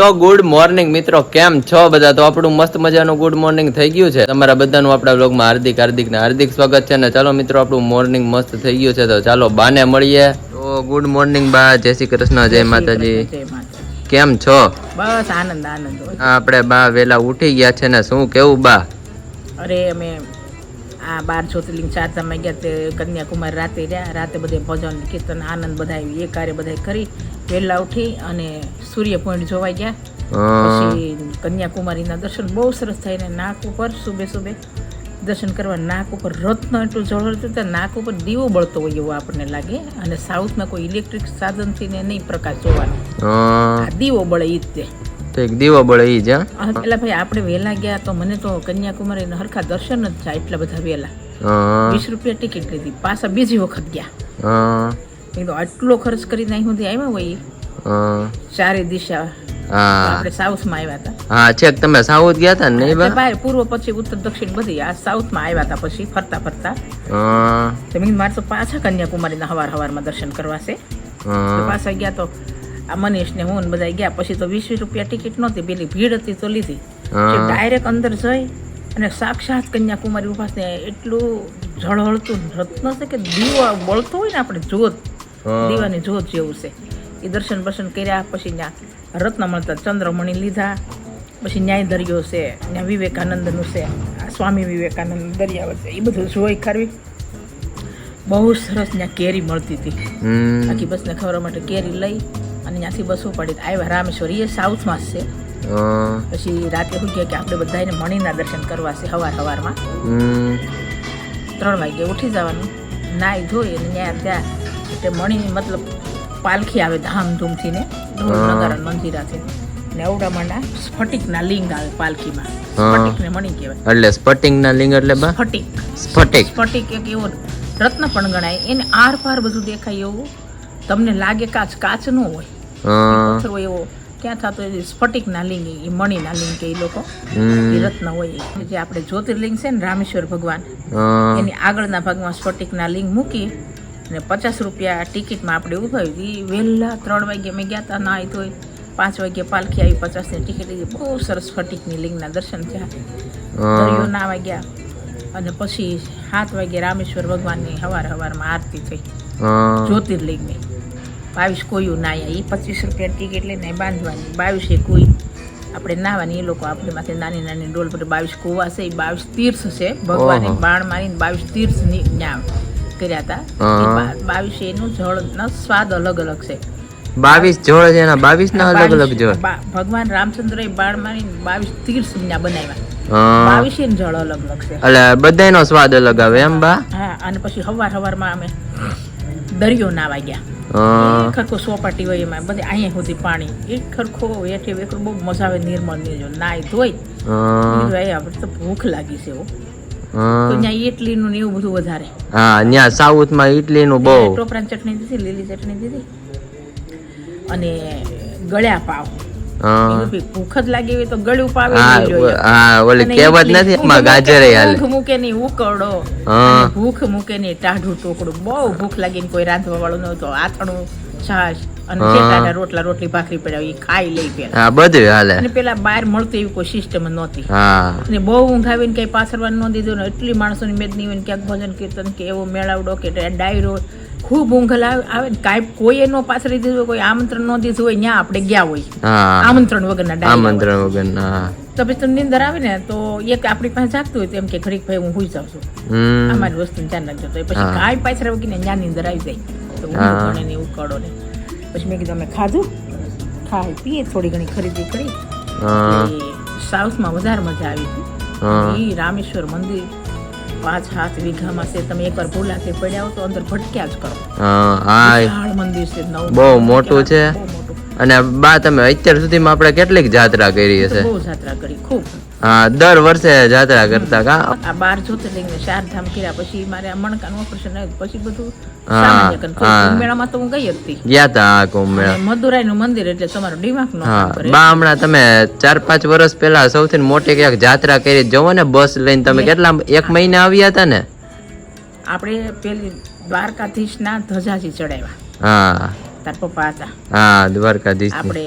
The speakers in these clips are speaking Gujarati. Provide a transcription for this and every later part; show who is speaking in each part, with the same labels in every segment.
Speaker 1: તો ગુડ મોર્નિંગ મિત્રો કેમ છો બધા? તો આપણું મસ્ત મજાનું ગુડ મોર્નિંગ થઈ ગયું છે. તમારા બધાનું આપણા બ્લોગમાં હાર્દિક હાર્દિક ને હાર્દિક સ્વાગત છે. ને ચાલો મિત્રો આપણું મોર્નિંગ મસ્ત થઈ ગયું છે. તો ચાલો બાને મળીએ. તો ગુડ મોર્નિંગ બા જય શ્રી કૃષ્ણ જય માતાજી. કેમ છો?
Speaker 2: બસ આનંદ આનંદ.
Speaker 1: આપણે બા વેલા ઉઠી ગયા છે ને શું કેવું બા?
Speaker 2: અરે અમે આ બાર જ્યોતિર્લિંગ ચાર ધામ ગયા તે કન્યાકુમારી રાતે રહ્યા. રાતે બધે ભજન કીર્તન આનંદ બધા એ કાર્ય બધા કરી. વહેલા ઉઠી અને સૂર્ય પોઈન્ટ જોવા ગયા. પછી કન્યાકુમારીના દર્શન બહુ સરસ થાય ને નાક ઉપર સુબે સુબે દર્શન કરવા નાક ઉપર રત્ન એટલું જળહળતું હતું નાક ઉપર દીવો બળતો હોય એવું આપણને લાગે. અને સાઉથમાં કોઈ ઇલેક્ટ્રિક સાધનથી ને નહીં પ્રકાશ જોવાનો. દીવો બળે ઈ જ તે.
Speaker 1: તો એક દીવો બળે ઈ જ
Speaker 2: એટલે પેલા ભાઈ આપણે વહેલા ગયા તો મને તો કન્યાકુમારી હરખા દર્શન જ થાય એટલા બધા વહેલા. વીસ રૂપિયા ટિકિટ લીધી. પાછા બીજી વખત ગયા. તો આટલો ખર્ચ કરીને અહીં સુધી આવ્યા હોય ચારે દિશા આપણે સાઉથમાં આવ્યા હતા.
Speaker 1: હા છેક તમે સાઉથ ગયા હતા ને
Speaker 2: બહાર પૂર્વ પછી ઉત્તર દક્ષિણ બધી આ સાઉથમાં આવ્યા હતા પછી ફરતા ફરતા. તો મેં મારે તો પાછા કન્યાકુમારીના હવાર હવારમાં દર્શન કરવા છે. પાછા ગયા તો આ મનીષ ને હું બધા ગયા. પછી તો વીસ વીસ રૂપિયા ટિકિટ નહોતી પેલી ભીડ હતી તો લીધી. ડાયરેક્ટ અંદર જઈ અને સાક્ષાત કન્યાકુમારી ઉપાસ ને એટલું ઝળહળતું રત્ન છે કે દીવો બળતો હોય ને આપણે જોત. દીવાની જોત જેવું છે. એ દર્શન બર્શન કર્યા પછી ત્યાં રત્ન મળતા ચંદ્રમણી લીધા પછી ન્યાય દરિયો છે ત્યાં વિવેકાનંદનું છે સ્વામી વિવેકાનંદ દરિયા છે એ બધું જોઈ ખરવી. બહુ સરસ ત્યાં કેરી મળતી હતી. આખી બસને ખબર માટે કેરી લઈ અને ત્યાંથી બસ ઉપાડી આવ્યા. રામેશ્વર એ સાઉથમાં છે. પછી રાતે શું કે આપણે બધાને મણીના દર્શન કરવા છે હવાર હવારમાં. ત્રણ વાગે ઉઠી જવાનું. નાઈ ધોઈ અને ત્યાં ત્યાં એટલે મણી મતલબ પાલખી આવે ધામધૂમથી ને નગર મંદિરાથી ને અવડા સ્ફટિકના લિંગ આવે પાલખીમાં. સ્ફટિકને મણી કહેવાય.
Speaker 1: એટલે સ્ફટિકના લિંગ એટલે બા?
Speaker 2: સ્ફટિક.
Speaker 1: સ્ફટિક.
Speaker 2: સ્ફટિક એક એવો રત્ન પણ ગણાય. એને આર પાર બધું દેખાય એવું. તમને લાગે કાચ કાચ નો હોય.
Speaker 1: અ,
Speaker 2: એવો. ક્યાં થતો સ્ફટિકના લિંગ એ મણીના લિંગ કે એ લોકો. એ રત્ન હોય જે આપણે જ્યોતિર્લિંગ છે ને રામેશ્વર ભગવાન. એની આગળના ભાગમાં સ્ફટિકના લિંગ મૂકી અને પચાસ રૂપિયા ટિકિટમાં આપણે ઊભા એ વહેલા ત્રણ વાગે અમે ગયા હતા ના તો પાંચ વાગે પાલખી આવી પચાસની ટિકિટ લીધી. બહુ સરસ સ્ફટિકની લિંગના દર્શન થયા. દરિયો ના વાગ્યા અને પછી સાત વાગે રામેશ્વર ભગવાનની હવાર હવારમાં આરતી થઈ. જ્યોતિર્લિંગની. બાવીસ કોયું નાયા. એ પચીસ રૂપિયા ટિકિટ લઈને બાંધવાની. બાવીસે કોઈ. આપણે નાવાની એ લોકો આપણી માથે નાની નાની ડોલ પર બાવીસ કુવા છે એ બાવીસ તીર્થ છે. ભગવાન
Speaker 1: ઓહો.
Speaker 2: બાણ મારીને બાવીસ તીર્થની ન્યા. કર્યા હતા બાવીસ એનું જળનો સ્વાદ અલગ અલગ છે.
Speaker 1: બાવીસ જળ છે એના બાવીસ ના અલગ અલગ
Speaker 2: જળ. ભગવાન રામચંદ્ર એ બાળ મારી બાવીસ તીર્થ ના બનાવ્યા.
Speaker 1: બાવીસ
Speaker 2: બાવીસે જળ અલગ અલગ છે.
Speaker 1: એટલે બધાયનો સ્વાદ અલગ આવે એમ બા?
Speaker 2: હા અને પછી હવાર હવારમાં અમે દરિયો નાવા ગયા. એક ખરખો સોપાટી હોય એમાં બધે અહીંયા સુધી પાણી. એક ખરખો એઠે વેખો બહુ મજા આવે નિર્મળ નિર્જળ. નાય ધોઈ. આપણે તો ભૂખ લાગી છે એવું. તો ત્યાં ઇડલીનું ને એવું બધું વધારે.
Speaker 1: હા ત્યાં સાઉથમાં ઇડલી નું બહુ
Speaker 2: ટોપરાની ચટણી દીધી લીલી ચટણી દીધી. અને ગળ્યા પાવ.
Speaker 1: અ,
Speaker 2: કીધું, "ભઈ, ભૂખ જ લાગી હોય તો ગળ્યું પાવે
Speaker 1: હા
Speaker 2: લઈ લ્યો
Speaker 1: ઓલી કહેવત નથી એમાં
Speaker 2: મૂકે-
Speaker 1: હાલે.
Speaker 2: મૂકે ની ઉકળો. ભૂખ મૂકે ની ટાઢું ટોકડું. બહુ ભૂખ લાગીને કોઈ રાંધવા વાળું નહોતું. આથણું છાશ અને. ચેટાના રોટલા રોટલી ભાખરી પડ્યા એ ખાઈ લઈ પેલા.
Speaker 1: હા બધું હાલે.
Speaker 2: અને પેલા બહાર મળતી એવી કોઈ સિસ્ટમ નહોતી.
Speaker 1: હા.
Speaker 2: અને બહુ ઊંઘ આવીને કઈ પાછળવા ન દીધું ને એટલી માણસોની મેદની હોય ને ક્યાંક ભજન કીર્તન કે એવો મેળાવડો કે ડાયરો ખૂબ ઊંઘ આવે કાંઈ કોઈએ નો પાછળ દીધું કોઈ આમંત્રણ ન દીધું હોય ત્યાં આપણે ગયા હોય. આમંત્રણ વગરના
Speaker 1: આમંત્રણ વગરના
Speaker 2: તો પછી તમને નીંદર આવે ને તો એક આપણી પાસે જાગતું હોય તો એમ કે ઘડીક ભાઈ હું હુઈ જાઉં છું. અમારી વસ્તુ ધ્યાન રાખજો. તો પછી. કાંઈ પાછળ વગીને ત્યાં નીંદર આવી જાય. તો
Speaker 1: હા.
Speaker 2: ને ઉકળો ને. પછી મેં કીધું અમે ખાધું? ખાઈ પીએ થોડી ઘણી ખરીદી કરી. સાઉથમાં વધારે મજા આવી હતી. એ રામેશ્વર મંદિર પાંચ સાત વીઘામાં છે. તમે એકવાર ભૂલાથી પડ્યા હો તો અંદર ભટક્યા જ કરો.
Speaker 1: હા
Speaker 2: મંદિર છે નવ
Speaker 1: બહુ મોટું છે. અને બા તમે અત્યાર સુધીમાં આપણે કેટલીક જાત્રા કરી હશે?
Speaker 2: બહુ જાત્રા કરી ખૂબ.
Speaker 1: દર વર્ષે જાત્રા કરતા કા?
Speaker 2: આ બાર જ્યોતિર્લિંગ ને ચાર ધામ કર્યા પછી મારે આ મણકાનું ઓપરેશન આવ્યું. પછી બધું મેળામાં તો હું ગઈ હતી.
Speaker 1: ગયા તા કુંભ મેળા
Speaker 2: મદુરાઈ નું મંદિર એટલે તમારો દિમાગ નો
Speaker 1: બા હમણાં તમે ચાર પાંચ વર્ષ પહેલા સૌથી મોટી ક્યાંક જાત્રા કરી જવો ને બસ લઈને તમે. કેટલા એક મહિને આવ્યા હતા ને?
Speaker 2: આપણે પેલી દ્વારકાધીશના ધજાજી ચડાવ્યા.
Speaker 1: હા.
Speaker 2: તાર પપ્પા હતા.
Speaker 1: હા દ્વારકાધીશ
Speaker 2: આપણે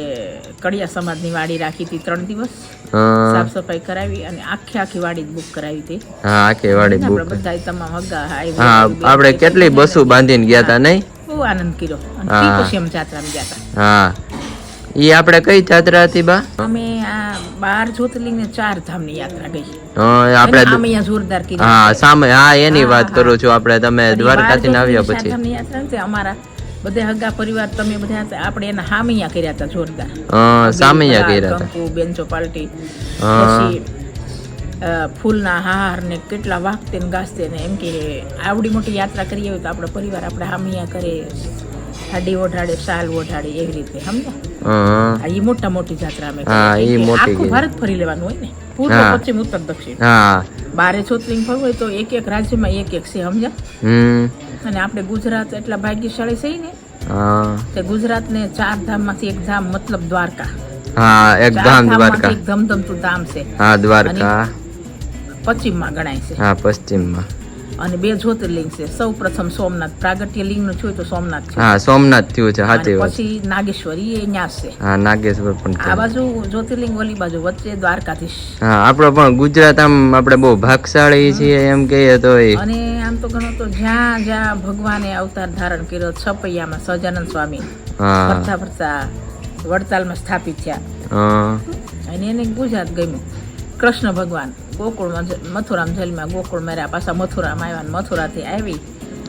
Speaker 2: કડિયા સમાજની વાડી રાખી હતી ત્રણ દિવસ. સાફ સફાઈ કરાવી અને આખી આખી વાડી બુક કરાવી હતી.
Speaker 1: હા આખી વાડી બુક.
Speaker 2: બધા તમામ હગા
Speaker 1: હા આપણે કેટલી બસો બાંધીને ગયા હતા નહીં?
Speaker 2: બહુ આનંદ કર્યો. અને. ટીપુસિયમ જાત્રામાં ગયા હતા
Speaker 1: હા. ઈ આપણે કઈ જાત્રા હતી બા?
Speaker 2: અમે આ બાર જ્યોતિર્લિંગ ને ચાર ધામની યાત્રા ગઈ.
Speaker 1: હા, આપણે
Speaker 2: જોરદાર
Speaker 1: હા સામે હા એની વાત કરું છું. આપણે તમે દ્વારકાથી
Speaker 2: ના
Speaker 1: આવ્યા પછી.
Speaker 2: યાત્રા અમારા બધા હગા પરિવાર તમે બધા આપણે એના હામૈયા કર્યા હતા જોરદાર.
Speaker 1: સામૈયા કર્યા હતા.
Speaker 2: બેન્ચો પછી ફૂલના હાર ને કેટલા વાગતે ને ગાજતે ને એમ કે આવડી મોટી યાત્રા કરીએ હોય તો આપણો પરિવાર આપણે હામિયા કરે. હાડી ઓઢાડે સાલ ઓઢાડે એવી રીતે સમજ્યા આ મોટા મોટી જાત્રા અમે આખું. ભારત ફરી લેવાનું હોય ને? પૂર્વ પશ્ચિમ ઉત્તર દક્ષિણ. બારે ચોતરીંગ ફરવું હોય તો એક એક રાજ્યમાં એક એક છે સમજ્યા અને આપણે ગુજરાત એટલા ભાગ્યશાળી છે ને
Speaker 1: કે
Speaker 2: ગુજરાત ને ચાર ધામમાંથી એક ધામ મતલબ દ્વારકા.
Speaker 1: હા એક ધામ દ્વારકા.
Speaker 2: એક ધમધમતું ધામ છે.
Speaker 1: હા દ્વારકા.
Speaker 2: પશ્ચિમમાં ગણાય છે.
Speaker 1: હા પશ્ચિમમાં.
Speaker 2: અને બે જ્યોતિર્લિંગ છે. સૌ પ્રથમ સોમનાથ પ્રાગટ્ય લિંગનું થયું તો સોમનાથ છે.
Speaker 1: હા સોમનાથ થયું છે સાચી વાત
Speaker 2: પછી નાગેશ્વરી એ ન્યાસ છે.
Speaker 1: હા નાગેશ્વર પણ
Speaker 2: આ બાજુ જ્યોતિર્લિંગ ઓલી બાજુ વચ્ચે દ્વારકાધીશ.
Speaker 1: હા આપણો પણ ગુજરાત આમ આપણે બહુ ભાગશાળી છીએ એમ કહીએ તો
Speaker 2: અને આમ તો ગણો તો જ્યાં જ્યાં ભગવાને અવતાર ધારણ કર્યો છપૈયામાં સહજાનંદ સ્વામી ફરતા ફરતા વડતાલમાં સ્થાપિત થયા. અને એને ગુજરાત ગમ્યું. કૃષ્ણ ભગવાન. ગોકુળમાં મથુરામ મથુરામાં ગોકુળ મેર્યા પાછા મથુરામાં આવ્યા અને મથુરાથી આવી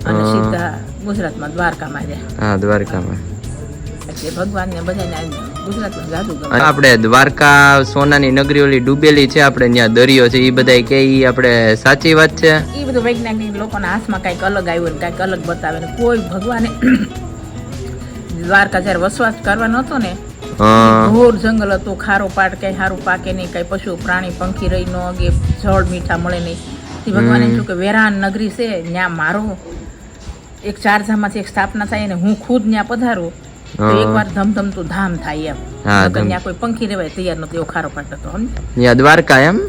Speaker 2: અને સીધા ગુજરાતમાં દ્વારકામાં આવ્યા
Speaker 1: હા દ્વારકામાં. આપણે દ્વારકા સોનાની નગરી ઓલી ડૂબેલી છે આપણે ત્યાં દરિયો છે એ બધા કે ઈ આપણે સાચી વાત છે?
Speaker 2: એ બધું વૈજ્ઞાનિક લોકોના હાથમાં કંઈક અલગ આવ્યું ને કંઈક અલગ બતાવે ને કોઈ ભગવાને દ્વારકા જ્યારે વસવાટ કરવાનો હતો ને ઘોર જંગલ હતું ખારો પાટ કઈ સારું પાકે નહીં કઈ પશુ પ્રાણી પંખી રહી ન અગે જળ મીઠા મળે નહીં. તે ભગવાને શું કે વેરાન નગરી છે ત્યાં મારો. એક ચાર ધામમાંથી એક સ્થાપના થાય ને હું ખુદ ત્યાં પધારું તો. એકવાર ધમધમતું ધામ થાય એમ. ત્યાં કોઈ પંખી રેવાય તૈયાર નતો એવો ખારો પાટ હતો સમજ્યા?
Speaker 1: દ્વારકા એમ?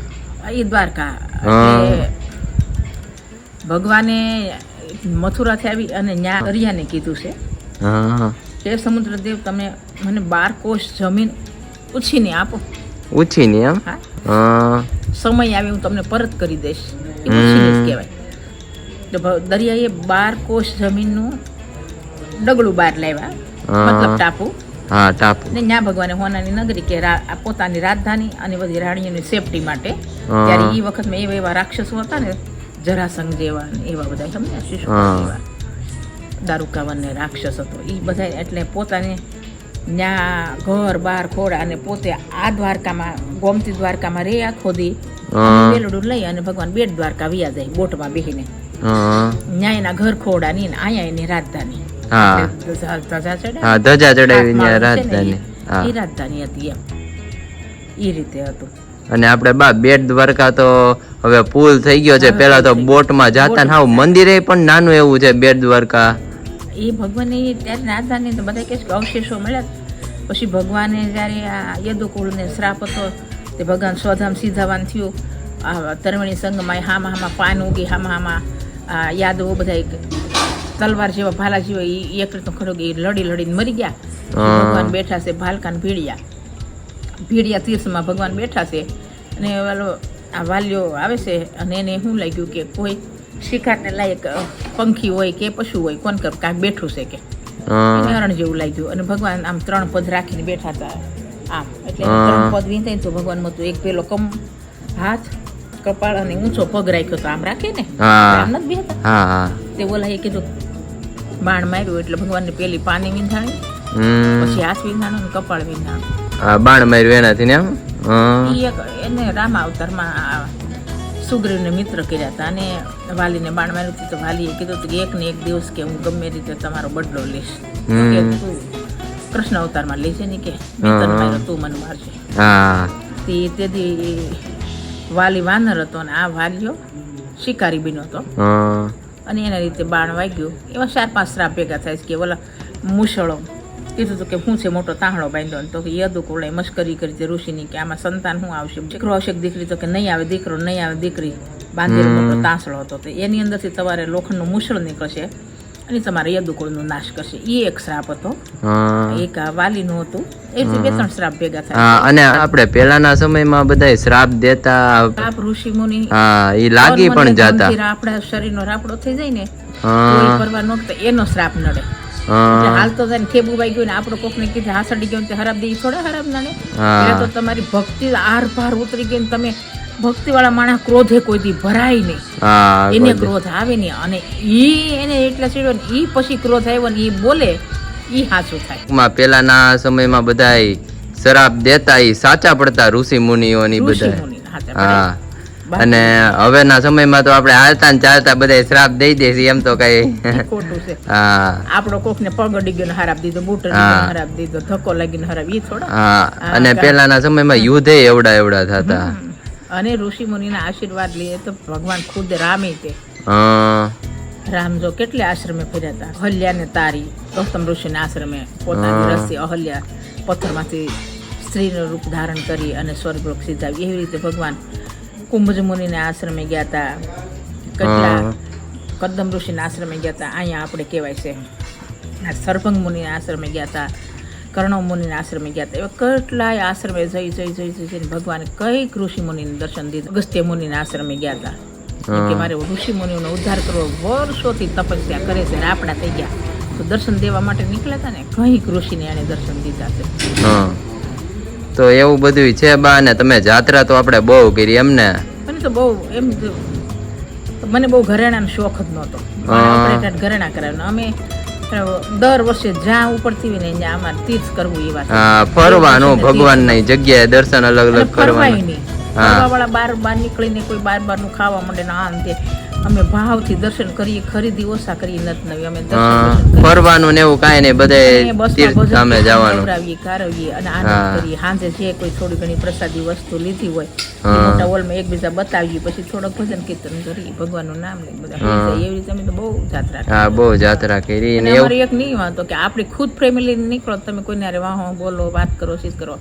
Speaker 2: એ દ્વારકા. ભગવાને મથુરાથી આવી અને ન્યા દરિયાને કીધું છે.
Speaker 1: હા.
Speaker 2: કે સમુદ્રદેવ તમે મને બાર કોષ જમીન ઉછીને આપો.
Speaker 1: ઉછીને એમ?
Speaker 2: હા.
Speaker 1: હા.
Speaker 2: સમય આવે હું તમને પરત કરી દઈશ. એ ઉછીને જ કહેવાય. દરિયાએ બાર કોષ જમીનનું ડગલું બહાર લાવ્યા. મતલબ ટાપુ.
Speaker 1: હા ટાપુ.
Speaker 2: ને ન્યા ભગવાને હોનાની નગરી કે પોતાની રાજધાની અને બધી રાણીઓની સેફટી માટે. ત્યારે એ વખતમાં એવા એવા રાક્ષસો હતા ને જરાસંઘ જેવા એવા બધા સમજ્યા? શિશુ
Speaker 1: હા.
Speaker 2: જેવા દારૂકાવન ને રાક્ષસ હતો એ બધા એટલે પોતાને ન્યા ઘર બાર ખોડા અને પોતે આ દ્વારકામાં ગોમતી દ્વારકામાં રે આખો દી બેલડું લઈ અને ભગવાન બેટ દ્વારકા વિયા જાય બોટમાં બેહીને. ન્યા એના ઘર ખોડા ની અહીંયા એની રાજધાની. ધજા-
Speaker 1: ચડાવી. રાજધાની.
Speaker 2: ઈ- રાજધાની હતી એમ. એ રીતે હતું.
Speaker 1: અને આપણે બા બેટ દ્વારકા તો હવે પુલ થઈ ગયો છે. પેલા તો બોટમાં જાતા ને હાવ મંદિરે પણ નાનું એવું છે બેટ દ્વારકા.
Speaker 2: એ ભગવાનની ત્યારે રાજધાની તો બધા કહે છે કે અવશેષો મળ્યા પછી ભગવાને જ્યારે આ યદુકુળને શ્રાપ હતો તે ભગવાન સ્વધામ સીધાવાન થયું. આ તરવણી સંઘમાં હામાં હામાં પાન ઉગી હામાં હામાં આ યાદવો બધા તલવાર જેવા ભાલા જેવા એ એક રીતનો ખરો કે લડી લડીને મરી ગયા. ભગવાન બેઠા છે ભાલકાન ભીડિયા. ભીડિયા તીર્થમાં ભગવાન બેઠા છે. અને વાલો આ વાલીઓ આવે છે અને એને શું લાગ્યું કે કોઈ શિકારને લાયક પંખી હોય કે પશુ હોય કોણ કર? કાંઈક બેઠું છે કે? હરણ જેવું લાગ્યું. અને ભગવાન આમ ત્રણ પદ રાખીને બેઠા હતા આમ. એટલે ત્રણ પદ વીંધાય તો ભગવાન મતું એક પેલો કમ હાથ કપાળ અને ઊંચો પગ રાખ્યો તો આમ રાખે ને? આમ નથી બેહતા. તે ઓલા એ કીધું બાણ માર્યું એટલે ભગવાનને પેલી પાની વિંધાણી પછી હાથ વિંધાણો ને કપાળ વિંધાણો.
Speaker 1: બાણ માર્યું એનાથી ને એમ?
Speaker 2: એને રામા અવતારમાં સુગ્રીવને મિત્ર કર્યા હતા અને વાલીને બાણ માર્યું હતું તો વાલીએ કીધું હતું કે એક ને એક દિવસ કે હું ગમે રીતે તમારો બદલો લઈશ. તો કે
Speaker 1: હમ.
Speaker 2: તું કૃષ્ણ અવતારમાં લેજે ને કે મેં તને માર્યો તું મને મારજે તે તેથી વાલી વાનર હતો અને આ વાલીઓ શિકારી બીનો હતો. અને એના રીતે બાણ વાગ્યું. એવા ચાર પાંચ શ્રાપ ભેગા થાય છે કે ઓલા મુસળો કીધું હતું કે હું છે મોટો તાહણો બાંધ્યો તો કે યદુ કોળે મશ્કરી કરી છે ઋષિની કે આમાં સંતાન શું આવશે દીકરો આવશે દીકરી તો કે નહીં આવે દીકરો નહીં આવે દીકરી બાંધેલો મોટો તાંસળો હતો. તો એની અંદરથી તમારે લોખંડનું મુસળ નીકળશે અને તમારે યદુકુળનો નાશ કરશે. એ એક શ્રાપ હતો. એક વાલીનું હતું. એ રીતે બે ત્રણ શ્રાપ ભેગા થાય.
Speaker 1: અને આપણે પહેલાના સમયમાં બધા શ્રાપ દેતા
Speaker 2: શ્રાપ ઋષિ મુનિ.
Speaker 1: હા એ લાગી પણ જાતા.
Speaker 2: આપણા શરીરનો રાપડો થઈ જાય ને કોઈ કરવા નો એનો શ્રાપ નડે. હાલ તો તને ખેબુ વાઈ ગયું ને આપણો કોકને કીધે હાસડી ગયો ને હરાબ દઈ થોડા હરાબ
Speaker 1: હા.
Speaker 2: તો તમારી ભક્તિ આર પાર ઉતરી ગઈ ને તમે ભક્તિ વાળા માણસ ક્રોધે કોઈ દી ભરાય નહીં. એને ક્રોધ આવે નહીં અને ઈ એને એટલા ચીડ્યો ને ઈ પછી ક્રોધ આવ્યો ને ઈ બોલે ઈ સાચું થાય.
Speaker 1: માં પેલાના સમયમાં બધા શરાબ દેતા ઈ સાચા પડતા ઋષિ મુનિઓ ની બધા હા. અને હવેના સમયમાં તો આપણે હાલતા ને ચાલતા બધા શ્રાપ દઈ દે છે એમ તો કઈ.
Speaker 2: ખોટું છે.
Speaker 1: હા.
Speaker 2: આપણો કોક ને પગ અડી ગયો ને હરાબ દીધો બૂટ ને હરાબ દીધો ધક્કો લાગીને હરાબ ઈ થોડા.
Speaker 1: હા. અને પેલાના સમયમાં યુદ્ધે એવડા એવડા થતા.
Speaker 2: અને ઋષિ મુનિના આશીર્વાદ લઈએ તો ભગવાન ખુદ રામે તે
Speaker 1: હા.
Speaker 2: રામ જો કેટલે આશ્રમે ફર્યા હતા? અહલ્યાને તારી ગૌતમ ઋષિના આશ્રમે પોતાની રસી અહલ્યા પથ્થરમાંથી સ્ત્રીનું રૂપ ધારણ કરી અને સ્વર્ગલોક સીધાવી એવી રીતે ભગવાન કુંભજ મુનિના આશ્રમે ગયા હતા કેટલા. કદમ ઋષિના આશ્રમે ગયા હતા અહીંયા આપણે કહેવાય છે. સરપંગ મુનિના આશ્રમે ગયા હતા કર્ણવ મુનિના આશ્રમે ગયા હતા એવા કેટલાય આશ્રમે જઈ જઈ જઈ જઈ જઈને ભગવાને કંઈક ઋષિ મુનિને દર્શન દીધું. અગસ્ત્ય મુનિના આશ્રમે ગયા હતા કે મારે ઋષિ મુનિઓનો ઉદ્ધાર કરવો વર્ષોથી તપસ્યા કરે છે ને આપણા થઈ ગયા. તો દર્શન દેવા માટે નીકળ્યા હતા ને? કંઈક ઋષિને એને દર્શન દીધા છે.
Speaker 1: હા. તો એવું બધું છે બા ને તમે જાત્રા તો આપણે બહુ કરી એમ ને
Speaker 2: મને તો બહુ એમ મને બહુ ઘરેણાનો શોખ જ નહોતો. ઘરેણા કરાવ્યું અમે દર વર્ષે જ્યાં ઉપરથી થી ને ત્યાં અમારે તીર્થ કરવું એ વાત.
Speaker 1: હા ફરવાનું ભગવાનની જગ્યાએ દર્શન અલગ અલગ કરવાની.
Speaker 2: વાળા બાર બહાર નીકળીને કોઈ બાર બારનું ખાવા માંડે ને આ ને તે અમે ભાવથી દર્શન કરીએ ખરીદી ઓછા કરીએ નત નવી અમે.
Speaker 1: ફરવાનું ને એવું કાંઈ નહીં બધે તીર્થ જવાનું.
Speaker 2: ખવડાવીએ, કારવીએ અને આનંદ કરીએ. સાંજે જે કોઈ થોડી ઘણી પ્રસાદી વસ્તુ લીધી હોય. મોટા હોલમાં એકબીજા બતાવીએ પછી થોડોક ભજન કીર્તન કરીએ ભગવાનનું નામ લઈ બધા. એવી રીતે અમે તો બહુ જાત્રા
Speaker 1: હા બહુ જાત્રા કરી
Speaker 2: અને
Speaker 1: ને
Speaker 2: અમારી એક નહીં વાંધો કે આપણી ખુદ ફેમિલી નીકળો તમે કોઈને હારે વાહો બોલો વાત કરો શીત કરો.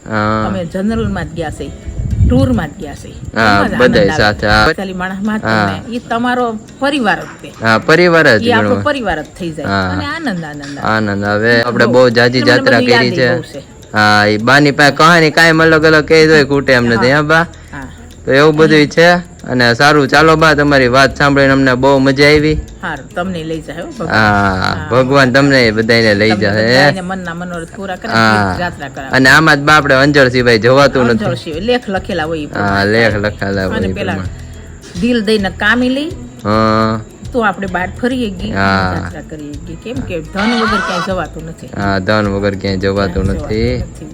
Speaker 2: અમે જનરલમાં જ ગયા છે ટૂરમાં જ ગયા છે.
Speaker 1: હા, બધાય સાથે, હા.
Speaker 2: વૈશાલી માણસમાં જ એ તમારો પરિવાર જ તે
Speaker 1: હા પરિવાર જ
Speaker 2: આપણો પરિવાર જ થઈ જાય. અને આનંદ આનંદ
Speaker 1: આનંદ હવે આપણે બહુ જાજી જાત્રા કરી છે. હા એ બાની પાસે કહાની કાયમ અલગ અલગ કહી દો ખૂટે એમ નથી હા બા? તો એવું બધું છે? અને સારું ચાલો બા તમારી વાત સાંભળીને અમને બહુ મજા આવી.
Speaker 2: હારું તમને લઈ જાય ભગવાન.
Speaker 1: હા ભગવાન તમને બધાને લઈ જાય
Speaker 2: મનના મનોરથ પૂરા કરે
Speaker 1: હા.
Speaker 2: જાત્રા
Speaker 1: અને આમાં જ બા આપણે અંજળ સિવાય જવાતું નથી.
Speaker 2: લેખ લખેલા હોય
Speaker 1: હા લેખ લખેલા હોય
Speaker 2: પેલા દિલ દઈને કામી લઈ
Speaker 1: હા.
Speaker 2: તો આપણે બહાર ફરીએ ગઈ. કરીએ ગઈ કેમ કે ધન વગર ક્યાંય જવાતું નથી.
Speaker 1: હા ધન વગર ક્યાંય જવાતું
Speaker 2: નથી.